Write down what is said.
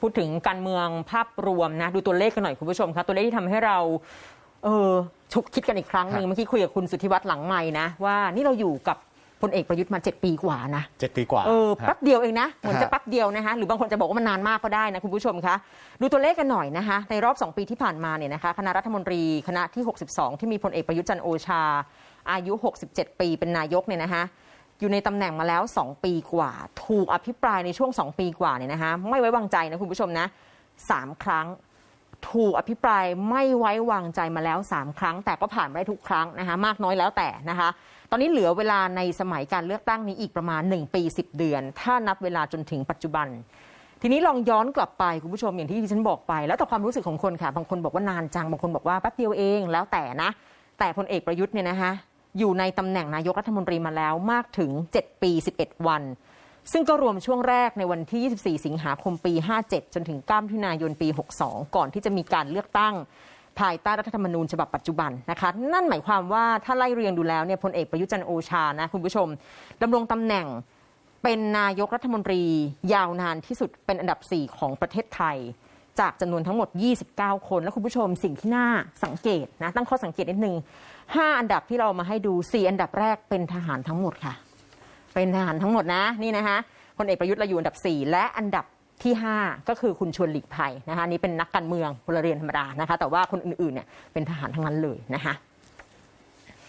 พูดถึงการเมืองภาพรวมนะ ดูตัวเลขกันหน่อยคุณผู้ชมคะตัวเลขที่ทำให้เราเออฉุกคิดกันอีกครั้งหนึ่งฮะเมื่อกี้คุยกับคุณสุทธิวัฒน์หลังใหม่นะ ว่านี่เราอยู่กับพลเอกประยุทธ์มา 7 ปีกว่านะเจ็ดปีกว่าเออฮะแป๊บเดียวเองนะเหมือนฮะจะแป๊บเดียวนะคะหรือบางคนจะบอกว่ามันนานมากก็ได้นะคุณผู้ชมคะดูตัวเลขกันหน่อยนะคะในรอบ 2 ปีที่ผ่านมาเนี่ยนะคะคณะรัฐมนตรีคณะที่ 62 ที่มีพลเอกประยุทธ์จันทร์โอชา อายุ 67 ปีเป็นนายกเนี่ยนะคะ อยู่ในตำแหน่งมาแล้ว 2 ปีกว่า ถูกอภิปรายในช่วง 2 ปีกว่าเนี่ยนะคะไม่ไว้วางใจนะคุณผู้ชมนะสามครั้ง ถูกอภิปรายไม่ไว้วางใจมาแล้ว 3 ครั้ง แต่ก็ผ่านมาได้ทุกครั้งนะคะมากน้อยแล้วแต่นะคะ ตอนนี้เหลือเวลาในสมัยการเลือกตั้งนี้อีกประมาณ 1 ปี 10 เดือน ถ้านับเวลาจนถึงปัจจุบัน ทีนี้ลองย้อนกลับไปคุณผู้ชมอย่างที่ดิฉันบอกไป แล้วแต่ความรู้สึกของคนค่ะบางคนบอกว่านานจังบางคนบอกว่าแป๊บเดียวเองแล้วแต่นะแต่พลเอกประยุทธ์เนี่ยนะคะ อยู่ในตำแหน่งนายกรัฐมนตรีมาแล้วมากถึง 7 ปี 11 วัน ซึ่งก็รวมช่วงแรกในวันที่ 24 สิงหาคมปี 57 จนถึง9มิถุนายนปี 62 ก่อนที่จะมีการเลือกตั้งภายใต้รัฐธรรมนูญฉบับปัจจุบันนะคะนั่นหมายความว่าถ้าไล่เรียงดูแล้วเนี่ยพลเอกประยุจันโอชานะคุณผู้ชมดำรงตำแหน่งเป็นนายกรัฐมนตรียาวนานที่สุดเป็นอันดับ 4 ของประเทศไทย จากจำนวนทั้งหมด 29 คน แล้วคุณผู้ชมสิ่งที่น่าสังเกตนะตั้งข้อสังเกตนิดนึง 5 อันดับที่เรามาให้ดู 4 อันดับแรกเป็นทหารทั้งหมดค่ะ เป็นทหารทั้งหมดนะนี่นะคะพลเอกประยุทธ์เราอยู่อันดับ 4 และอันดับที่ 5 ก็คือคุณชวนหลีกภัยนะคะนนี่เป็นนักการเมืองพลเรือนธรรมดานะคะ แต่ว่าคนอื่นๆเนี่ยเป็นทหารทั้งนั้นเลยนะคะ